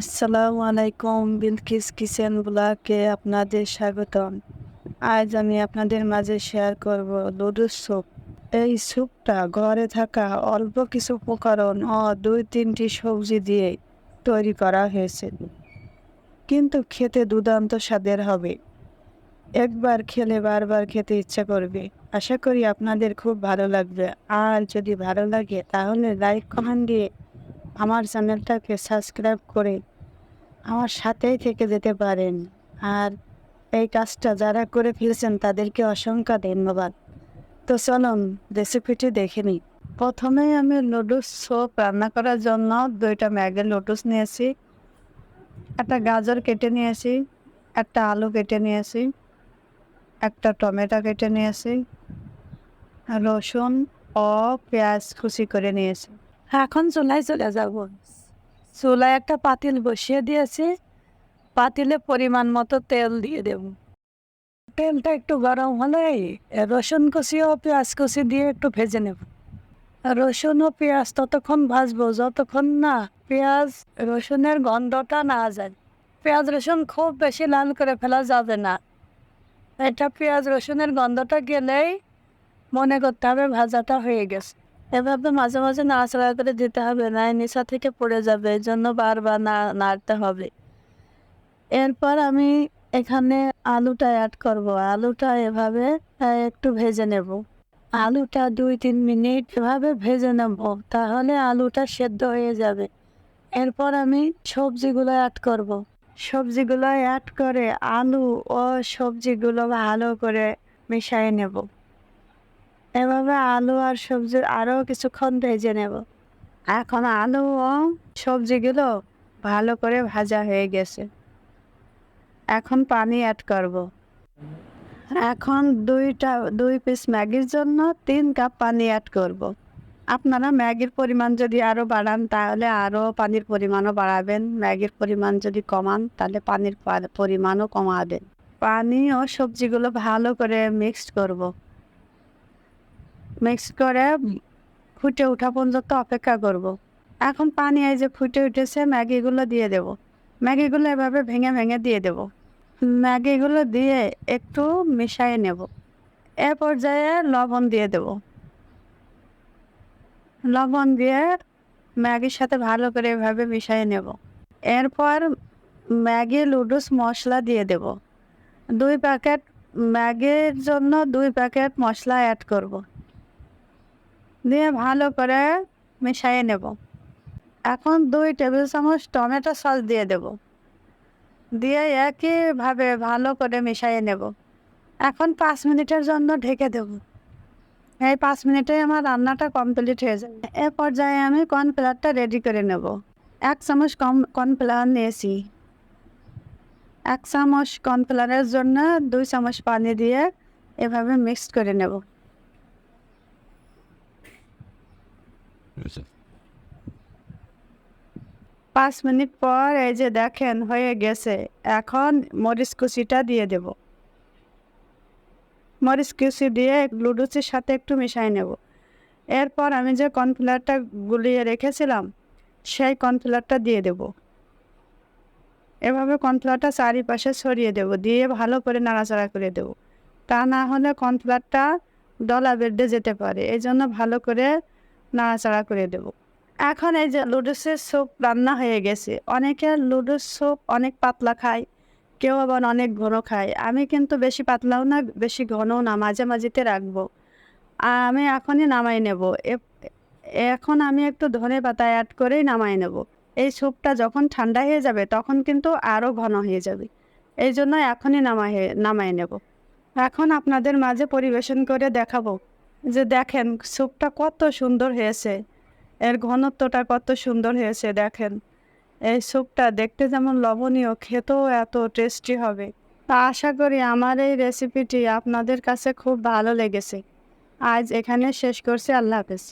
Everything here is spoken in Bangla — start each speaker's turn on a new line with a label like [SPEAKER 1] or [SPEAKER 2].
[SPEAKER 1] আসসালামু আলাইকুম বিলকিস কিচেন ব্লগে আপনাদের স্বাগতম। আজ আমি আপনাদের মাঝে শেয়ার করব লুডুস স্যুপ। এই স্যুপটা ঘরে থাকা অল্প কিছু উপকরণ ও দুই তিনটি সবজি দিয়ে তৈরি করা হয়েছে। কিন্তু খেতে দুর্দান্ত স্বাদের হবে। একবার খেলে বারবার খেতে ইচ্ছা করবে। আশা করি আপনাদের খুব ভালো লাগবে। আর যদি ভালো লাগে তাহলে লাইক, কমেন্ট দিয়ে আমার চ্যানেলটাকে সাবস্ক্রাইব করে আমার সাথেই থেকে যেতে পারেন। আর এই কাজটা যারা করে ফেলেছেন তাদেরকে অসংখ্য ধন্যবাদ। তো চলুন রেসিপিটি দেখে নিই। প্রথমে আমি লুডুস সোপ রান্না করার জন্য দুইটা ম্যাগের লুডুস নিয়েছি, একটা গাজর কেটে নিয়েছি, একটা আলু কেটে নিয়েছি, একটা টমেটো কেটে নিয়েছি, রসুন ও পেঁয়াজ কুচি করে নিয়েছি। এখন চুলায় চলে যাব। চুলায় একটা পাতিল বসিয়ে দিয়েছি। পাতিলে পরিমাণ মতো তেল দিয়ে দেব। তেলটা একটু গরম হলেই রসুন কুচি ও পেঁয়াজ কুচি দিয়ে একটু ভেজে নেব। রসুন ও পেঁয়াজ ততক্ষণ ভাজবো, যতক্ষণ না পেঁয়াজ রসুনের গন্ধটা না যায়। পেঁয়াজ রসুন খুব বেশি লাল করে ফেলা যাবে না। এটা পেঁয়াজ রসুনের গন্ধটা গেলেই মনে করতে হবে ভাজাটা হয়ে গেছে। এভাবে মাঝে মাঝে নাড়াচাড়া করে দিতে হবে, না নিচা থেকে পড়ে যাবে, এই জন্য বারবার না, নাড়তে হবে। এরপর আমি এখানে আলুটা অ্যাড করব। আলুটা এভাবে একটু ভেজে নেব। আলুটা দুই তিন মিনিট এভাবে ভেজে নেব, তাহলে আলুটা সেদ্ধ হয়ে যাবে। এরপর আমি সবজিগুলো অ্যাড করব। সবজিগুলো অ্যাড করে আলু ও সবজিগুলো ভালো করে মিশিয়ে নেব। এভাবে আলু আর সবজি আরও কিছুক্ষণ ভেজে নেব। এখন আলু ও সবজিগুলো ভালো করে ভাজা হয়ে গেছে। এখন পানি অ্যাড করব। এখন দুইটা, দুই পিস ম্যাগির জন্য তিন কাপ পানি অ্যাড করব। আপনারা ম্যাগির পরিমাণ যদি আরও বাড়ান, তাহলে আরও পানির পরিমাণও বাড়াবেন। ম্যাগির পরিমাণ যদি কমান, তাহলে পানির পরিমাণও কমাবেন। পানি ও সবজিগুলো ভালো করে মিক্সড করব। মিক্স করে ফুটে ওঠা পর্যন্ত অপেক্ষা করব। এখন পানি এই যে ফুটে উঠেছে, ম্যাগিগুলো দিয়ে দেব। ম্যাগিগুলো এভাবে ভেঙে ভেঙে দিয়ে দেব। ম্যাগিগুলো দিয়ে একটু মিশিয়ে নেব। এ পর্যায়ে লবণ দিয়ে দেব। লবণ দিয়ে ম্যাগির সাথে ভালো করে এভাবে মিশিয়ে নেব। এরপর ম্যাগি লুডুস মশলা দিয়ে দেব। দুই প্যাকেট ম্যাগির জন্য দুই প্যাকেট মশলা অ্যাড করব। দিয়ে ভালো করে মিশিয়ে নেব। এখন দুই টেবিল চামচ টমেটো সস দিয়ে দেব। দিয়ে একইভাবে ভালো করে মিশিয়ে নেব। এখন পাঁচ মিনিটের জন্য ঢেকে দেব। এই পাঁচ মিনিটে আমার রান্নাটা কমপ্লিট হয়ে যাবে। এ পর্যায়ে আমি কর্নফ্লাওয়ারটা রেডি করে নেব। এক চামচ কম কর্নফ্লাওয়ার নিয়েছি। এক চামচ কর্নফ্লাওয়ারের জন্য দুই চামচ পানি দিয়ে এভাবে মিক্সড করে নেব। পাঁচ মিনিট পর এই যে দেখেন হয়ে গেছে। এখন মরিচ কুচিটা দিয়ে দেব। মরিচ কুচি দিয়ে লুডুসের সাথে একটু মিশাই নেব। এরপর আমি যে কর্নফ্লাওয়ারটা গুলিয়ে রেখেছিলাম, সেই কর্নফ্লাওয়ারটা দিয়ে দেব। এভাবে কর্নফ্লাওয়ারটা চারিপাশে ছড়িয়ে দেব, দিয়ে ভালো করে নাড়াচাড়া করে দেব। তা না হলে কর্নফ্লাওয়ারটা ডলা বেডে যেতে পারে এই জন্য ভালো করে নাড়াচাড়া করে দেব। এখন এই যে লুডুসের স্যুপ রান্না হয়ে গেছে, অনেকে লুডুস স্যুপ অনেক পাতলা খায়, কেউ আবার অনেক ঘন খায়। আমি কিন্তু বেশি পাতলাও না, বেশি ঘনও না, মাঝে মাঝেতে রাখব। আমি এখনই নামাই নেব। এখন আমি একটু ধনে পাতা অ্যাড করেই নামাই নেব। এই স্যুপটা যখন ঠান্ডা হয়ে যাবে, তখন কিন্তু আরও ঘন হয়ে যাবে। এই জন্য এখনই নামাই নামাই নেব। এখন আপনাদের মাঝে পরিবেশন করে দেখাবো যে দেখেন স্যুপটা কত সুন্দর হয়েছে। এর ঘনত্বটা কত সুন্দর হয়েছে, দেখেন। এই স্যুপটা দেখতে যেমন লবণীয় খেতেও এত টেস্টি হবে। তা আশা করি আমার এই রেসিপিটি আপনাদের কাছে খুব ভালো লেগেছে। আজ এখানে শেষ করছি, আল্লাহ হাফেজ।